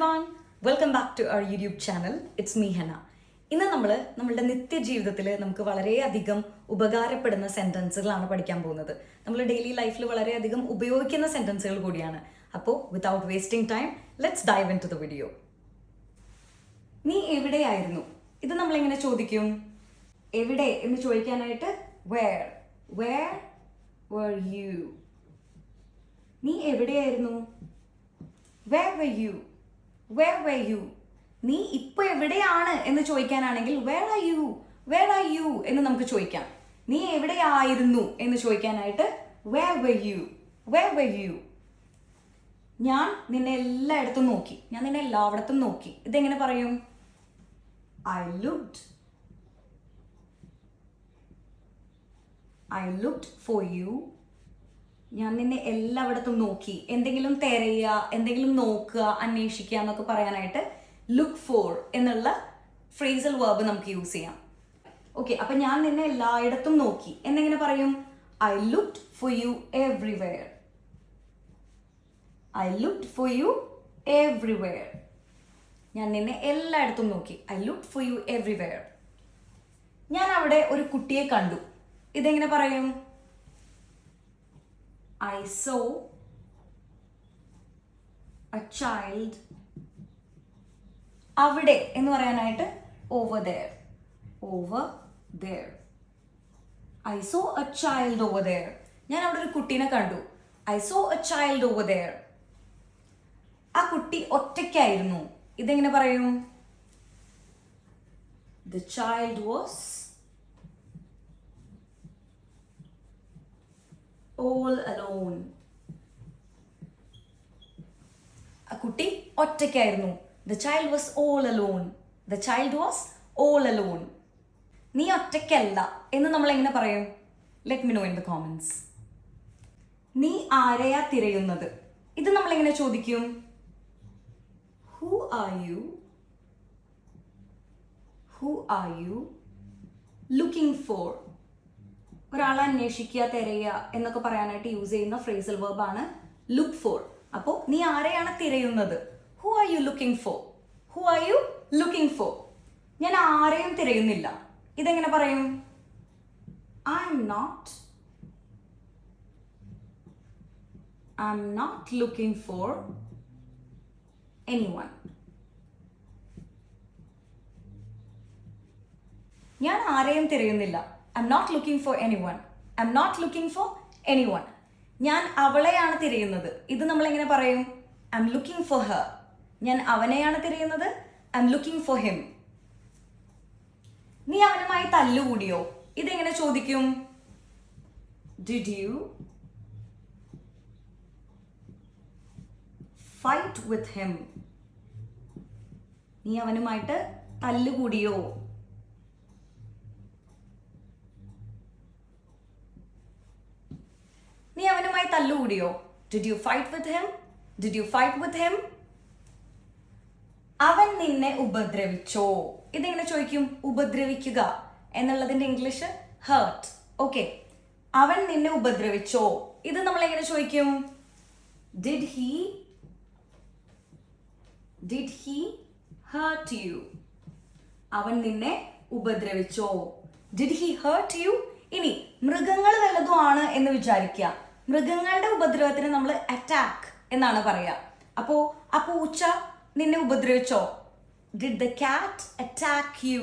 Everyone welcome back to our YouTube channel it's me Hena ഇന്ന് നമ്മൾ നമ്മളുടെ നിത്യജീവിതത്തിൽ നമുക്ക് വളരെയധികം ഉപകാരപ്പെടുന്ന സെന്റൻസുകളാണ് പഠിക്കാൻ പോകുന്നത്. നമ്മൾ ഡെയിലി ലൈഫിൽ വളരെയധികം ഉപയോഗിക്കുന്ന സെന്റൻസുകൾ കൂടിയാണ്. അപ്പോൾ without wasting time let's dive into the video നീ എവിടെയായിരുന്നു? ഇത് നമ്മളെങ്ങനെ ചോദിക്കും? എവിടെ എന്ന് ചോദിക്കാനായിട്ട് വേർ വേർ വേർ യു നീ എവിടെയായിരുന്നു? വേർ വെ യു വേർ വേ യു നീ ഇപ്പൊ എവിടെയാണ് എന്ന് ചോദിക്കാനാണെങ്കിൽ where are you where are you എന്ന് നമുക്ക് ചോദിക്കാം. നീ എവിടെയായിരുന്നു എന്ന് ചോദിക്കാനായിട്ട് where were you where were you ഞാൻ നിന്നെ എല്ലായിടത്തും നോക്കി. ഞാൻ നിന്നെ എല്ലായിടത്തും നോക്കി. ഇതെങ്ങനെ പറയും? I looked I looked for you ഞാൻ നിന്നെ എല്ലായിടത്തും നോക്കി. എന്തെങ്കിലും തിരയുക എന്തെങ്കിലും നോക്കുക അന്വേഷിക്കുക എന്നൊക്കെ പറയാനായിട്ട് ലുക്ക് ഫോർ എന്നുള്ള ഫ്രേസൽ വേർബ് നമുക്ക് യൂസ് ചെയ്യാം. ഓക്കെ അപ്പൊ ഞാൻ നിന്നെ എല്ലായിടത്തും നോക്കി. എന്നെങ്ങനെ പറയും? I look for you everywhere I look for you everywhere ഞാൻ നിന്നെ എല്ലായിടത്തും നോക്കി. I look for you everywhere ഞാൻ അവിടെ ഒരു കുട്ടിയെ കണ്ടു. ഇതെങ്ങനെ പറയും? ഐ saw a child അവിടെ എന്ന് പറയാനായിട്ട് over there over there I saw a child over there ഞാൻ അവിടെ ഒരു കുട്ടീനെ കണ്ടു. I saw a child over there ആ കുട്ടി ഒറ്റയ്ക്കായിരുന്നു. ഇതെങ്ങനെ പറയും? The child was all alone ആ കുട്ടി ഒറ്റയ്ക്കായിരുന്നു. The child was all alone the child was all alone നീ ഒറ്റയ്ക്കല്ല എന്ന് നമ്മൾ എങ്ങനെ പറയും? Let me know in the comments നീ ആരെയാ തിരയുന്നത്? ഇത് നമ്മൾ എങ്ങനെ ചോദിക്കും? Who are you who are you looking for ഒരാളെ അന്വേഷിക്കുക തിരയുക എന്നൊക്കെ പറയാനായിട്ട് യൂസ് ചെയ്യുന്ന ഫ്രേസൽ വേർബാണ് ലുക്ക് ഫോർ അപ്പോൾ നീ ആരെയാണ് തിരയുന്നത്? Who are you looking for who are you looking for ഞാൻ ആരെയും തിരയുന്നില്ല. ഇതെങ്ങനെ പറയും? I'm not I'm not looking for anyone ഞാൻ ആരെയും തിരയുന്നില്ല. I'm not looking for anyone I'm not looking for anyone ഞാൻ അവളെയാണ് തിരയുന്നത്. ഇത് നമ്മൾ എങ്ങനെ പറയും? I'm looking for her ഞാൻ അവനെയാണ് തിരയുന്നത്. I'm looking for him നീ അവനുമായി തല്ലുകൂടിയോ? ഇതെങ്ങനെ ചോദിക്കും? Did you fight with him നീ അവനുമായിട്ട് തല്ലുകൂടിയോ? നീ അവനുമായി തല്ലുകൂടിയോ? Did you fight with him did you fight with him അവൻ നിന്നെ ഉപദ്രവിച്ചോ? ഇതെങ്ങനെ ചോദിക്കും? ഉപദ്രവിക്കുക എന്നുള്ളതിന്റെ ഇംഗ്ലീഷ് ഹേർട്ട് ഓക്കെ അവൻ നിന്നെ ഉപദ്രവിച്ചോ? ഇത് നമ്മൾ എങ്ങനെ ചോദിക്കും? Did he did he hurt you അവൻ നിന്നെ ഉപദ്രവിച്ചോ? ഡിഡ് ഹി ഹേർട്ട് യു ഇനി മൃഗങ്ങൾ വല്ലതും ആണ് എന്ന് വിചാരിക്കുക. മൃഗങ്ങളുടെ ഉപദ്രവത്തിന് നമ്മൾ അറ്റാക്ക് എന്നാണ് പറയുക അപ്പോ ആ പൂച്ച നിന്നെ ഉപദ്രവിച്ചോ? Did the cat attack you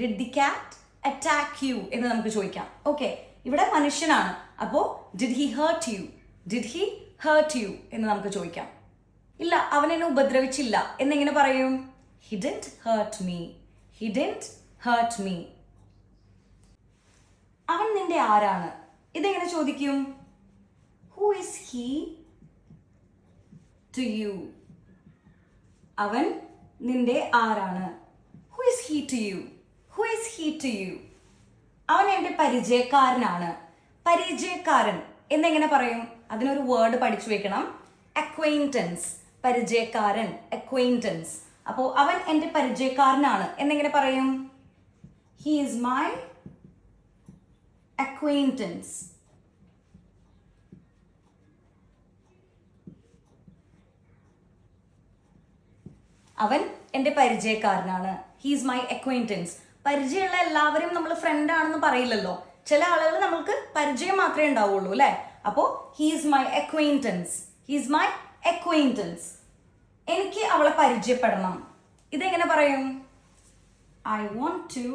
did the cat attack you എന്ന് നമുക്ക് ചോദിക്കാം. ഓക്കെ ഇവിടെ മനുഷ്യനാണ്. അപ്പോ did he hurt you did he hurt you എന്ന് നമുക്ക് ചോദിക്കാം. ഇല്ല അവൻ എന്നെ ഉപദ്രവിച്ചില്ല. എന്നെങ്ങനെ പറയും? He didn't hurt me he didn't hurt me അവൻ നിന്റെ ആരാണ്? ഇതെങ്ങനെ ചോദിക്കും? Who is he to you അവൻ നിന്റെ ആരാണ്? Who is he to you who is he to you അവൻ എന്റെ പരിചയക്കാരനാണ്. പരിചയക്കാരൻ എന്നെങ്ങനെ പറയും? അതിനൊരു വേർഡ് പഠിച്ചു വെക്കണം. അക്വൈന്റൻസ് പരിചയക്കാരൻ അക്വൈന്റൻസ് അപ്പോൾ അവൻ എന്റെ പരിചയക്കാരനാണ്. എന്നെങ്ങനെ പറയും? He is my acquaintance. അവൻ എന്റെ പരിചയക്കാരനാണ്. ഹീസ് മൈ അക്വൈന്റൻസ് പരിചയമുള്ള എല്ലാവരെയും നമ്മൾ ഫ്രണ്ട് ആണെന്ന് പറയില്ലല്ലോ. ചില ആളുകൾ നമ്മൾക്ക് പരിചയം മാത്രമേ ഉണ്ടാവുള്ളൂ അല്ലേ? അപ്പോൾ he's my acquaintance he's my acquaintance എനിക്ക് അവളെ പരിചയപ്പെടണം. ഇതെങ്ങനെ പറയും? I want to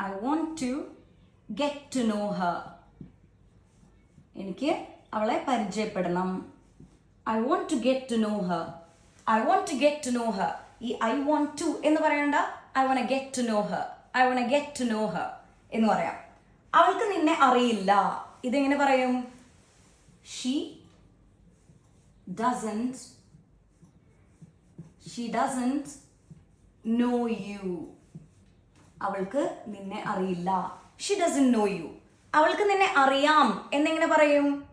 I want to get to know her എനിക്ക് അവളെ പരിചയപ്പെടണം. I want to get to know her I want to get to know her ഈ ഐ വോണ്ട് ടു എന്ന് പറയണ്ട I want get to know her I want get to know her എന്ന് പറയാം. അവൾക്ക് നിന്നെ അറിയില്ല. ഇതെങ്ങനെ പറയും? She doesn't she doesn't know you അവൾക്ക് നിന്നെ അറിയില്ല. ഷി ഡസൻ നോ യു അവൾക്ക് നിന്നെ അറിയാം. എന്നെങ്ങനെ പറയും?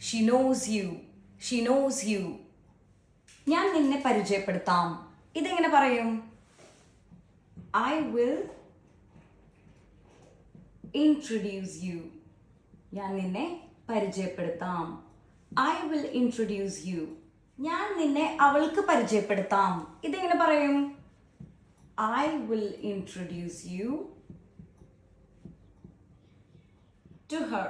She knows you she knows you ഞാൻ നിന്നെ പരിചയപ്പെടുത്താം. ഇതെങ്ങനെ പറയും? ഐ വിൽ ഇൻട്രൊഡ്യൂസ് യു ഞാൻ നിന്നെ പരിചയപ്പെടുത്താം. ഐ വിൽ ഇൻട്രൊഡ്യൂസ് യു ഞാൻ നിന്നെ അവൾക്ക് പരിചയപ്പെടുത്താം. ഇതെങ്ങനെ പറയും? I will introduce you to her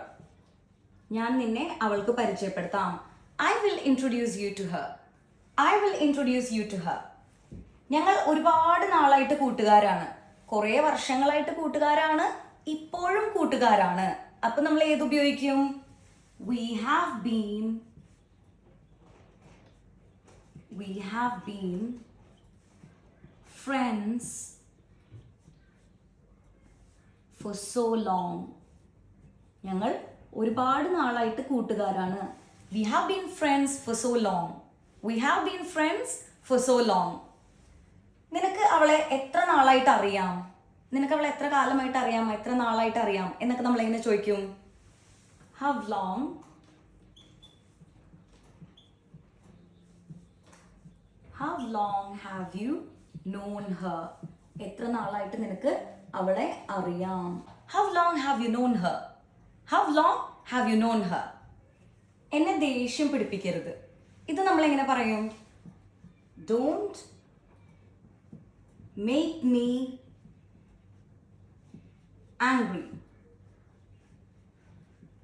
ഞാൻ നിന്നെ അവൾക്ക് പരിചയപ്പെടുത്താം. I will introduce you to her I will introduce you to her ഞങ്ങൾ ഒരുപാട് നാളായിട്ട് കൂട്ടുകാരാണ്. കുറേ വർഷങ്ങളായിട്ട് കൂട്ടുകാരാണ്. ഇപ്പോഴും കൂട്ടുകാരാണ്. അപ്പൊ നമ്മൾ ഏത് ഉപയോഗിക്കും? We have been we have been friends for so long ഞങ്ങൾ ഒരുപാട് നാളായിട്ട് കൂട്ടുകാരാണ്. We have been friends for so long we have been friends for so long നിനക്ക് അവളെ എത്ര നാളായിട്ട് അറിയാം? നിനക്ക് അവളെ എത്ര കാലമായിട്ട് അറിയാം? എത്ര നാളായിട്ട് അറിയാം? എന്നൊക്കെ നമ്മൾ എങ്ങനെ ചോദിക്കും? How long how long have you known her എത്ര നാളായിട്ട് നിനക്ക് അവളെ അറിയാം? How long have you known her how long have you known her എന്നെ ദേഷ്യം പിടിപ്പിക്കരുത്. ഇത് നമ്മൾ എങ്ങനെ പറയും? ഡോണ്ട് മേക്ക് മീ ആംഗ്രി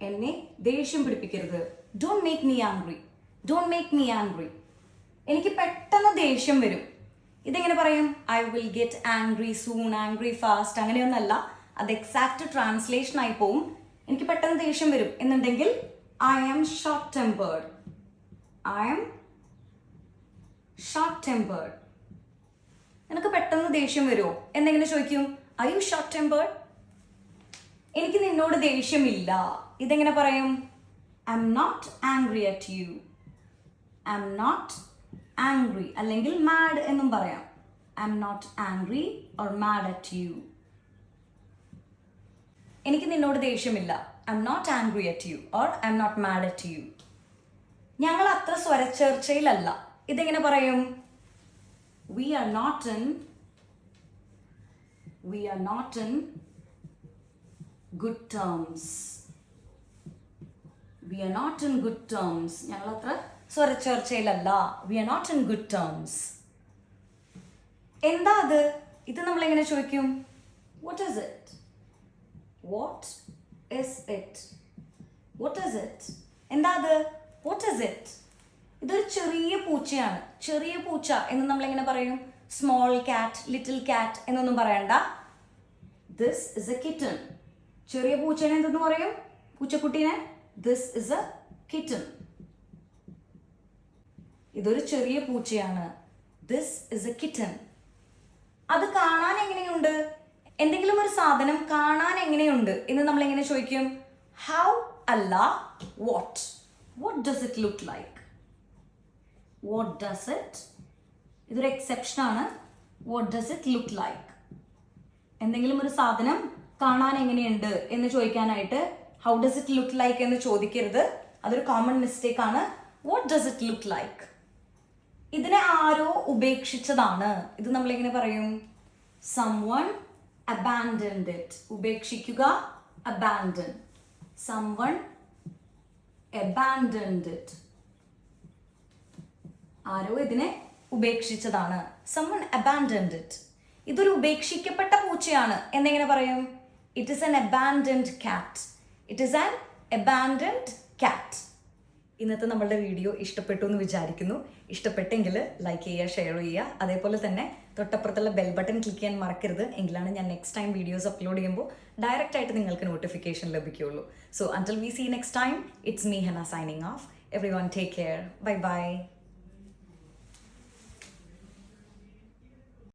എന്നെ ദേഷ്യം പിടിപ്പിക്കരുത്. Don't make me angry don't make me angry എനിക്ക് പെട്ടെന്ന് ദേഷ്യം വരും. ഇതെങ്ങനെ പറയും? I will get angry soon angry fast അങ്ങനെയൊന്നല്ല. അത് എക്സാക്ട് ട്രാൻസ്ലേഷൻ ആയി പോവും. എനിക്ക് പെട്ടെന്ന് ദേഷ്യം വരും. എന്നുണ്ടെങ്കിൽ I am short tempered. I am short tempered നിനക്ക് പെട്ടെന്ന് ദേഷ്യം വരുമോ എന്നെങ്ങനെ ചോദിക്കും? ഐ യു ഷോർട്ട് ടെമ്പേർഡ് എനിക്ക് നിന്നോട് ദേഷ്യമില്ല. ഇതെങ്ങനെ പറയും? I'm not angry at you I'm not angry അല്ലെങ്കിൽ മാഡ് എന്നും പറയാം. I'm not angry or mad at you എനിക്ക് നിന്നോട് ദേഷ്യമില്ല. I'm not angry at you or I'm not mad at you ഞങ്ങൾ അത്ര സ്വരച്ചേർച്ചയിലല്ല. ഇതെങ്ങനെ പറയും? We are not in we are not in good terms we are not in good terms ഞങ്ങൾ അത്ര സ്വരച്ചേർച്ചയിലല്ല. We are not in good terms എന്താ അത്? ഇത് നമ്മൾ എങ്ങനെ ചോദിക്കും? What is it what is it what is it എന്താ അത്? വാട്ട് ഇസ് ഇറ്റ് ഇതൊരു ചെറിയ പൂച്ചയാണ്. ചെറിയ പൂച്ച എന്ന് നമ്മൾ എങ്ങനെ പറയും? സ്മോൾ കാറ്റ് ലിറ്റിൽ കാറ്റ് എന്നൊന്നും പറയണ്ട. ദിസ് ഇസ് എ കിറ്റൺ ചെറിയ പൂച്ചേനെ എന്തെന്ന് പറയും? പൂച്ചക്കുട്ടീനെ? ദിസ് ഇസ് എ കിറ്റൺ ഇതൊരു ചെറിയ പൂച്ചയാണ്. ദിസ് ഇസ് എ കിറ്റൺ അത് കാണാൻ എങ്ങനെയുണ്ട്? എന്തെങ്കിലും ഒരു സാധനം കാണാൻ എങ്ങനെയുണ്ട് എന്ന് നമ്മൾ എങ്ങനെ ചോദിക്കും? ഹൗ അല്ല what what does it look like what does it ഇതൊരു എക്സെപ്ഷൻ ആണ്. What does it look like എന്തെങ്കിലും ഒരു സാധനം കാണാൻ എങ്ങനെയുണ്ട് എന്ന് ചോദിക്കാനായിട്ട് how does it look like എന്ന് ചോദിക്കരുത്. അതൊരു കോമൺ മിസ്റ്റേക്ക് ആണ്. What does it look like ഇതിനെ ആരോ ഉപേക്ഷിച്ചതാണ്. ഇത് നമ്മൾ എങ്ങനെ പറയും? സം വൺ അബാൻഡൻഡ് ഇറ്റ് ഉപേക്ഷിക്കുക abandon someone abandoned it ആരോ ഇതിനെ ഉപേക്ഷിച്ചതാണ്. സമ്മൺ അബാൻഡൻഡ് ഇറ്റ് ഇതൊരു ഉപേക്ഷിക്കപ്പെട്ട പൂച്ചയാണ്. എന്നെങ്ങനെ പറയും? It is an abandoned cat it is an abandoned cat ഇന്നത്തെ നമ്മളുടെ വീഡിയോ ഇഷ്ടപ്പെട്ടു എന്ന് വിചാരിക്കുന്നു. ഇഷ്ടപ്പെട്ടെങ്കിൽ ലൈക്ക് ചെയ്യുക ഷെയർ ചെയ്യുക. അതേപോലെ തന്നെ തൊട്ടപ്പുറത്തുള്ള ബെൽ ബട്ടൺ ക്ലിക്ക് ചെയ്യാൻ മറക്കരുത്. എങ്കിലാണ് ഞാൻ നെക്സ്റ്റ് ടൈം വീഡിയോസ് അപ്ലോഡ് ചെയ്യുമ്പോൾ ഡയറക്റ്റ് ആയിട്ട് നിങ്ങൾക്ക് നോട്ടിഫിക്കേഷൻ ലഭിക്കുകയുള്ളൂ. So until we see next time it's me Hena signing off everyone take care bye bye